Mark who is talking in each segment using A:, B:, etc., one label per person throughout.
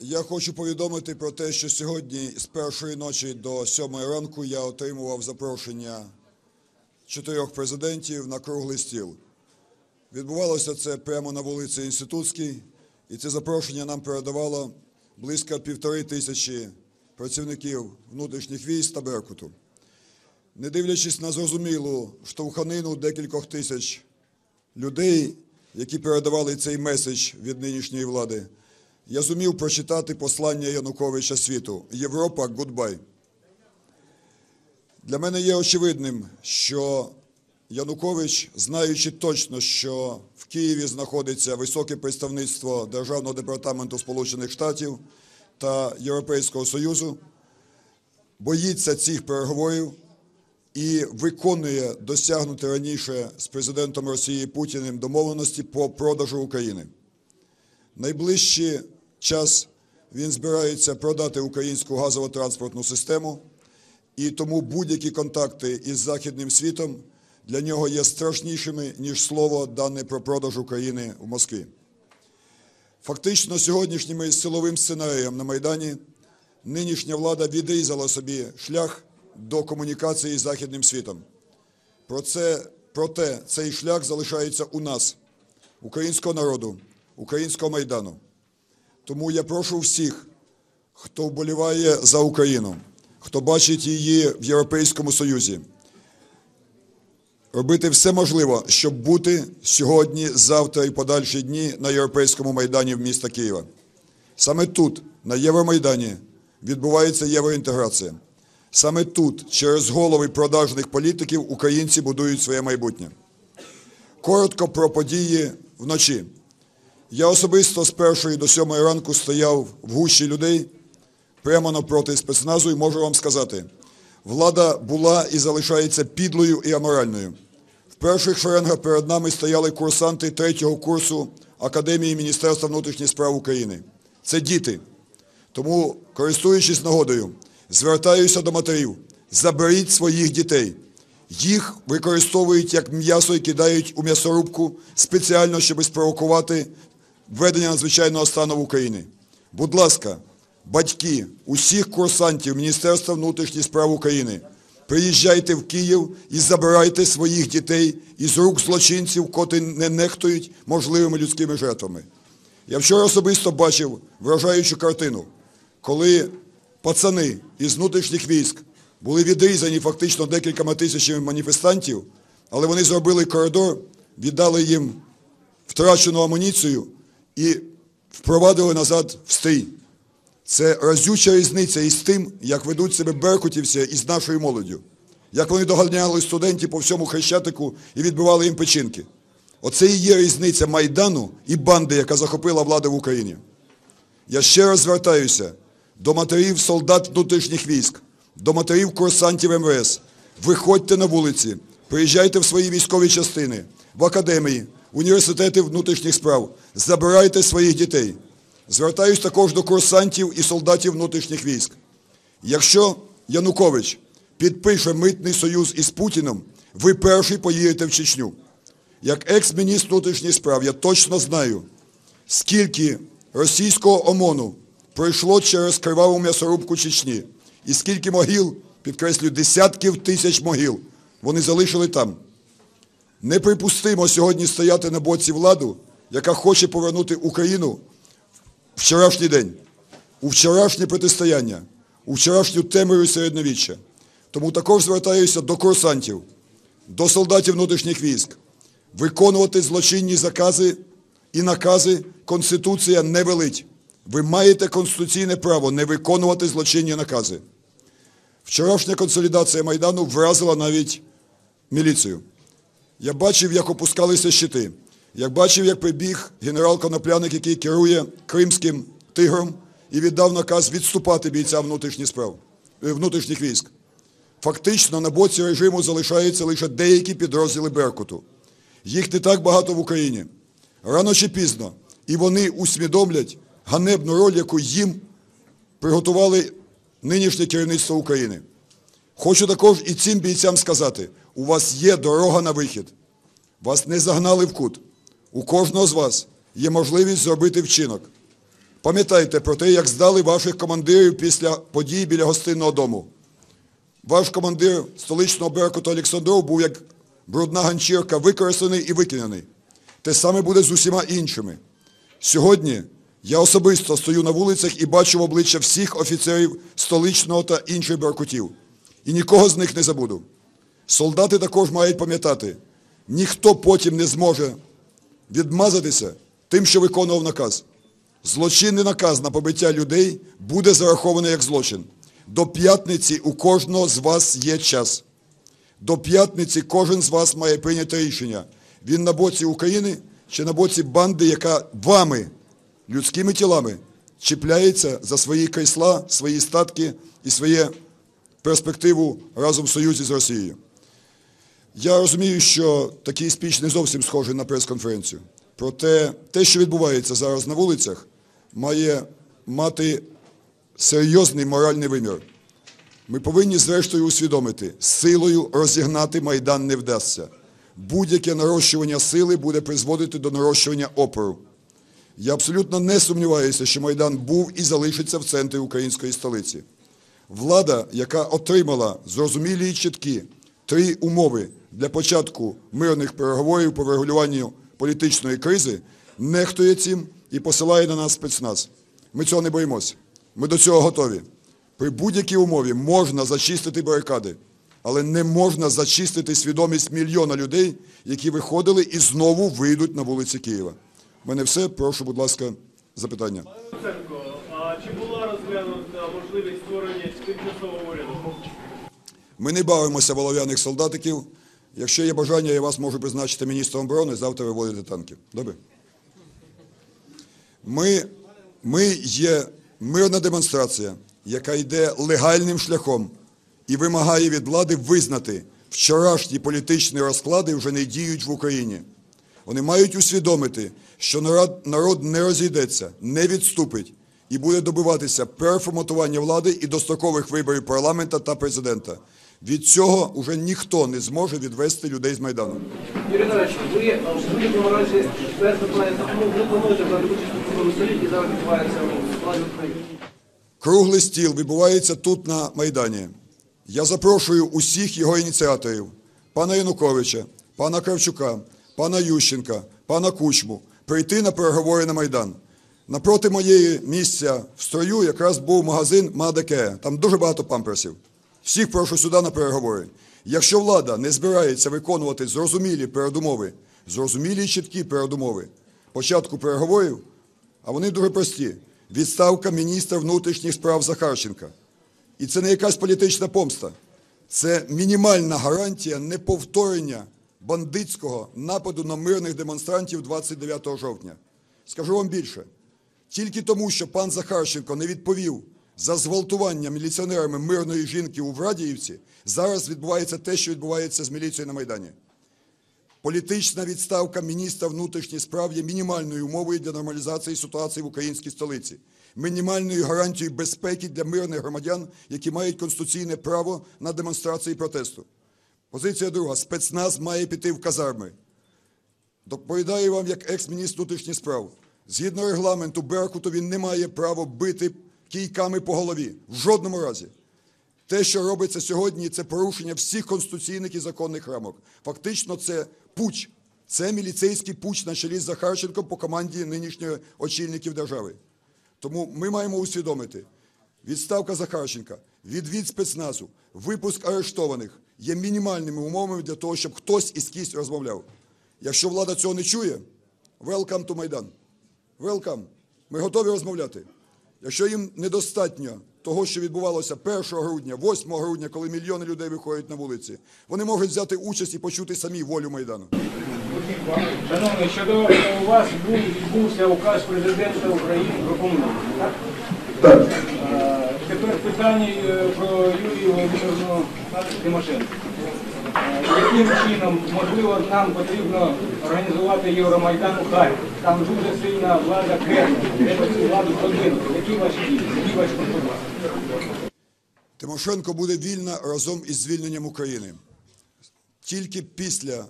A: Я хочу повідомити про те, що сьогодні з першої ночі до сьомої ранку я отримував запрошення чотирьох президентів на круглий стіл. Відбувалося це прямо на вулиці Інститутській, і це запрошення нам передавало близько півтори тисячі працівників внутрішніх військ та Беркуту. Не дивлячись на зрозумілу штовханину декількох тисяч людей, які передавали цей меседж від нинішньої влади, я зумів прочитати послання Януковича світу Європа, гудбай. Для мене є очевидним, що Янукович, знаючи точно, що в Києві знаходиться високе представництво Державного департаменту Сполучених Штатів та Європейського Союзу, боїться цих переговорів і виконує досягнути раніше з президентом Росії Путіним домовленості по продажу України. Найближчий час він збирається продати українську газово-транспортну систему, і тому будь-які контакти із Західним світом для нього є страшнішими, ніж слово дане про продаж України в Москві. Фактично, сьогоднішнім силовим сценарієм на Майдані нинішня влада відрізала собі шлях до комунікації з Західним світом. Про це, проте цей шлях залишається у нас, українського народу, українського Майдану. Тому я прошу всіх, хто вболіває за Україну, хто бачить її в Європейському Союзі, робити все можливе, щоб бути сьогодні, завтра і подальші дні на Європейському Майдані в міста Києва. Саме тут, на Євромайдані, відбувається євроінтеграція. Саме тут, через голови продажних політиків, українці будують своє майбутнє. Коротко про події вночі. Я особисто з першої до сьомої ранку стояв в гущі людей прямо навпроти спецназу і можу вам сказати, влада була і залишається підлою і аморальною. В перших шеренгах перед нами стояли курсанти третього курсу Академії Міністерства внутрішніх справ України. Це діти. Тому, користуючись нагодою, звертаюся до матерів, заберіть своїх дітей. Їх використовують як м'ясо і кидають у м'ясорубку спеціально, щоб спровокувати введення надзвичайного стану в Україні. Будь ласка, батьки усіх курсантів Міністерства внутрішніх справ України, приїжджайте в Київ і забирайте своїх дітей із рук злочинців, котрі не нехтують можливими людськими жертвами. Я вчора особисто бачив вражаючу картину, коли пацани із внутрішніх військ були відрізані фактично декількома тисячами маніфестантів, але вони зробили коридор, віддали їм втрачену амуніцію і впровадили назад в стрій. Це разюча різниця із тим, як ведуть себе беркутівці із нашою молоддю, як вони доганяли студентів по всьому Хрещатику і відбивали їм печінки. Оце і є різниця Майдану і банди, яка захопила владу в Україні. Я ще раз звертаюся до матерів солдат внутрішніх військ, до матерів курсантів МВС. Виходьте на вулиці, приїжджайте в свої військові частини, в академії, університети внутрішніх справ, забирайте своїх дітей. Звертаюсь також до курсантів і солдатів внутрішніх військ. Якщо Янукович підпише митний союз із Путіним, ви перший поїдете в Чечню. Як екс-міністр внутрішніх справ я точно знаю, скільки російського ОМОНу пройшло через криваву м'ясорубку Чечні, і скільки могил, підкреслюю, десятків тисяч могил вони залишили там. Неприпустимо сьогодні стояти на боці владу, яка хоче повернути Україну в вчорашній день, у вчорашнє протистояння, у вчорашню темряву середньовіччя. Тому також звертаюся до курсантів, до солдатів внутрішніх військ. Виконувати злочинні закази і накази Конституція не велить. Ви маєте конституційне право не виконувати злочинні накази. Вчорашня консолідація Майдану вразила навіть міліцію. Я бачив, як опускалися щити. Я бачив, як прибіг генерал Конопляник, який керує Кримським тигром, і віддав наказ відступати бійцям внутрішніх справ, е, внутрішніх військ. Фактично на боці режиму залишаються лише деякі підрозділи Беркуту. Їх не так багато в Україні. Рано чи пізно. І вони усвідомлять ганебну роль, яку їм приготували нинішнє керівництво України. Хочу також і цим бійцям сказати, у вас є дорога на вихід. Вас не загнали в кут. У кожного з вас є можливість зробити вчинок. Пам'ятайте про те, як здали ваших командирів після подій біля гостинного дому. Ваш командир столичного Беркуту Олександров був як брудна ганчірка використаний і викинений. Те саме буде з усіма іншими. Сьогодні я особисто стою на вулицях і бачу в обличчя всіх офіцерів столичного та інших беркутів. І нікого з них не забуду. Солдати також мають пам'ятати, ніхто потім не зможе відмазатися тим, що виконував наказ. Злочинний наказ на побиття людей буде зарахований як злочин. До п'ятниці у кожного з вас є час. До п'ятниці кожен з вас має прийняти рішення. Він на боці України чи на боці банди, яка вами, людськими тілами, чіпляється за свої крісла, свої статки і своє перспективу разом в союзі з Росією. Я розумію, що такий спіч не зовсім схожий на прес-конференцію. Проте те, що відбувається зараз на вулицях, має мати серйозний моральний вимір. Ми повинні зрештою усвідомити, силою розігнати Майдан не вдасться. Будь-яке нарощування сили буде призводити до нарощування опору. Я абсолютно не сумніваюся, що Майдан був і залишиться в центрі української столиці. Влада, яка отримала зрозумілі і чіткі три умови для початку мирних переговорів по врегулюванню політичної кризи, нехтує цим і посилає на нас спецназ. Ми цього не боїмося. Ми до цього готові. При будь-якій умові можна зачистити барикади, але не можна зачистити свідомість мільйона людей, які виходили і знову вийдуть на вулиці Києва. У мене все. Прошу, будь ласка, запитання.
B: А чи була розглянута можливість створення тимчасового уряду?
A: Ми не бавимося в олов'яних солдатиків. Якщо є бажання, я вас можу призначити міністром оборони, завтра виводити танки. Добре? Ми, ми є мирна демонстрація, яка йде легальним шляхом і вимагає від влади визнати, вчорашні політичні розклади вже не діють в Україні. Вони мають усвідомити, що народ, не розійдеться, не відступить і буде добиватися переформатування влади і дострокових виборів парламента та президента. Від цього уже ніхто не зможе відвести людей з Майдану.
C: Юрій Іванович, ви в будь-якому разі плануєте, ви плануєте брати участь у цьому столі, який зараз відбувається у складі України?
A: Круглий стіл відбувається тут, на Майдані. Я запрошую усіх його ініціаторів, пана Януковича, пана Кравчука, пана Ющенка, пана Кучму, прийти на переговори на Майдан. Напроти моєї місця в строю якраз був магазин Мадеке. Там дуже багато памперсів. Всіх прошу сюди на переговори. Якщо влада не збирається виконувати зрозумілі передумови, зрозумілі і чіткі передумови початку переговорів, а вони дуже прості. Відставка міністра внутрішніх справ Захарченка. І це не якась політична помста. Це мінімальна гарантія неповторення бандитського нападу на мирних демонстрантів 29 жовтня. Скажу вам більше. Тільки тому, що пан Захарченко не відповів за зґвалтування міліціонерами мирної жінки у Врадіївці, зараз відбувається те, що відбувається з міліцією на Майдані. Політична відставка міністра внутрішніх справ є мінімальною умовою для нормалізації ситуації в українській столиці, мінімальною гарантією безпеки для мирних громадян, які мають конституційне право на демонстрації протесту. Позиція друга. Спецназ має піти в казарми. Доповідаю вам як екс-міністр внутрішніх справ. Згідно регламенту Беркуту він не має права бити кійками по голові. В жодному разі. Те, що робиться сьогодні, це порушення всіх конституційних і законних рамок. Фактично, це пуч. Це міліцейський пуч на чолі з Захарченком по команді нинішніх очільників держави. Тому ми маємо усвідомити, відставка Захарченка, відвід спецназу, випуск арештованих є мінімальними умовами для того, щоб хтось із кість розмовляв. Якщо влада цього не чує, welcome to Майдан. Welcome. Ми готові розмовляти. Якщо їм недостатньо того, що відбувалося 1 грудня, 8 грудня, коли мільйони людей виходять на вулиці, вони можуть взяти участь і почути самі волю Майдану.
D: Шановний, щодо у вас був відбувся указ президента України про помилку. Так?
E: Так.
D: Тепер питання е, про Юлію Володимирівну Тимошенко. Яким чином, можливо, нам потрібно організувати Євромайдан у Харкові? Там дуже сильна влада Кремль. Треба цю владу подвинути. Які ваші дії? Які ваші пропозиції?
A: Тимошенко буде вільна разом із звільненням України. Тільки після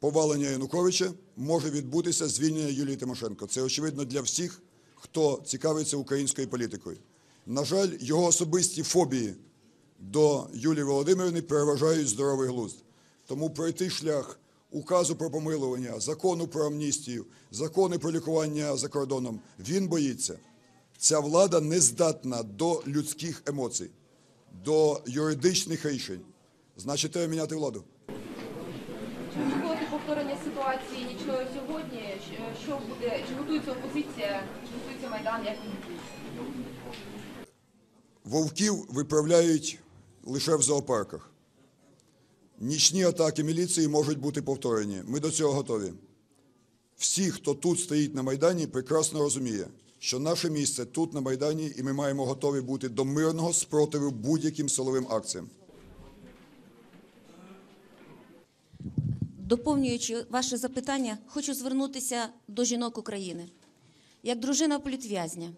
A: повалення Януковича може відбутися звільнення Юлії Тимошенко. Це очевидно для всіх, хто цікавиться українською політикою. На жаль, його особисті фобії до Юлії Володимирівни переважають здоровий глузд. Тому пройти шлях указу про помилування, закону про амністію, закони про лікування за кордоном він боїться. Ця влада не здатна до людських емоцій, до юридичних рішень. Значить, треба міняти владу.
E: Чи очікувати повторення ситуації нічної сьогодні? Що буде? Чи готується опозиція? Чи готується майдан? Як він буде?
A: Вовків виправляють лише в зоопарках. Нічні атаки міліції можуть бути повторені. Ми до цього готові. Всі, хто тут стоїть на Майдані, прекрасно розуміє, що наше місце тут на Майдані, і ми маємо готові бути до мирного спротиву будь-яким силовим акціям.
F: Доповнюючи ваше запитання, хочу звернутися до жінок України. Як дружина політв'язня,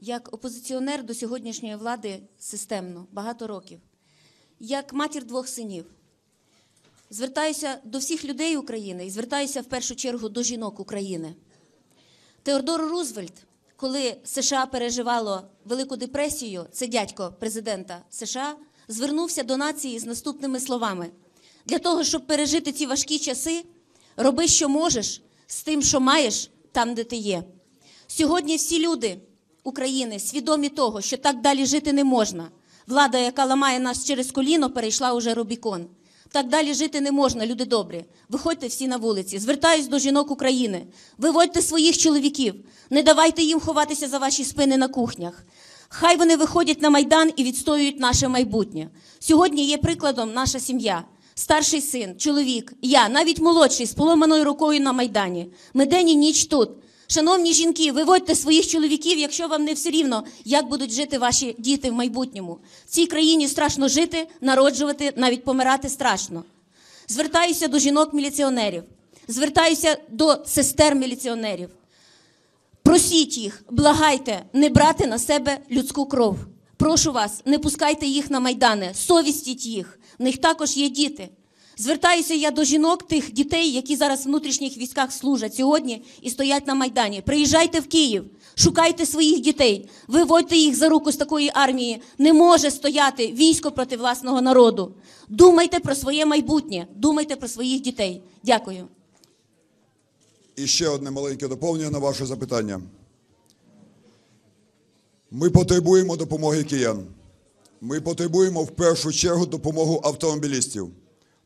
F: як опозиціонер до сьогоднішньої влади системно, багато років, як матір двох синів, звертаюся до всіх людей України і звертаюся в першу чергу до жінок України. Теодор Рузвельт, коли США переживало Велику депресію, це дядько президента США, звернувся до нації з наступними словами: для того, щоб пережити ці важкі часи, роби, що можеш, з тим, що маєш, там, де ти є. Сьогодні всі люди України свідомі того, що так далі жити не можна. Влада, яка ламає нас через коліно, перейшла уже Рубікон. Так далі жити не можна, люди добрі. Виходьте всі на вулиці. Звертаюсь до жінок України. Виводьте своїх чоловіків. Не давайте їм ховатися за ваші спини на кухнях. Хай вони виходять на майдан і відстоюють наше майбутнє. Сьогодні є прикладом наша сім'я. Старший син, чоловік, я, навіть молодший, з поломаною рукою на майдані. Ми день і ніч тут. Шановні жінки, виводьте своїх чоловіків, якщо вам не все рівно, як будуть жити ваші діти в майбутньому. В цій країні страшно жити, народжувати, навіть помирати страшно. Звертаюся до жінок-міліціонерів, звертаюся до сестер міліціонерів. Просіть їх, благайте не брати на себе людську кров. Прошу вас, не пускайте їх на майдани, совістіть їх. В них також є діти. Звертаюся я до жінок, тих дітей, які зараз в внутрішніх військах служать сьогодні і стоять на майдані. Приїжджайте в Київ, шукайте своїх дітей, виводьте їх за руку з такої армії. Не може стояти військо проти власного народу. Думайте про своє майбутнє, думайте про своїх дітей. Дякую.
A: І ще одне маленьке доповнення на ваше запитання. Ми потребуємо допомоги киян. Ми потребуємо в першу чергу допомогу автомобілістів.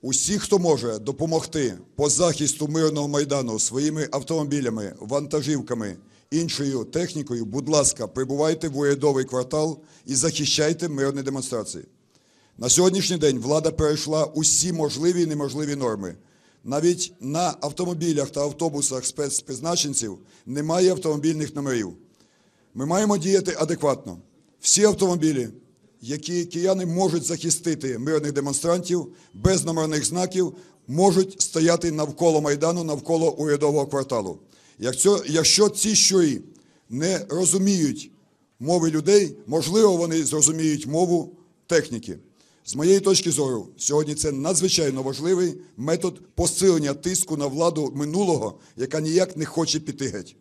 A: Усі, хто може допомогти по захисту мирного майдану своїми автомобілями, вантажівками, іншою технікою, будь ласка, прибувайте в урядовий квартал і захищайте мирні демонстрації. На сьогоднішній день влада перейшла усі можливі і неможливі норми. Навіть на автомобілях та автобусах спецпризначенців немає автомобільних номерів. Ми маємо діяти адекватно. Всі автомобілі, які кияни можуть захистити мирних демонстрантів без номерних знаків, можуть стояти навколо Майдану, навколо урядового кварталу. Якщо, ці щурі не розуміють мови людей, можливо, вони зрозуміють мову техніки. З моєї точки зору, сьогодні це надзвичайно важливий метод посилення тиску на владу минулого, яка ніяк не хоче піти геть.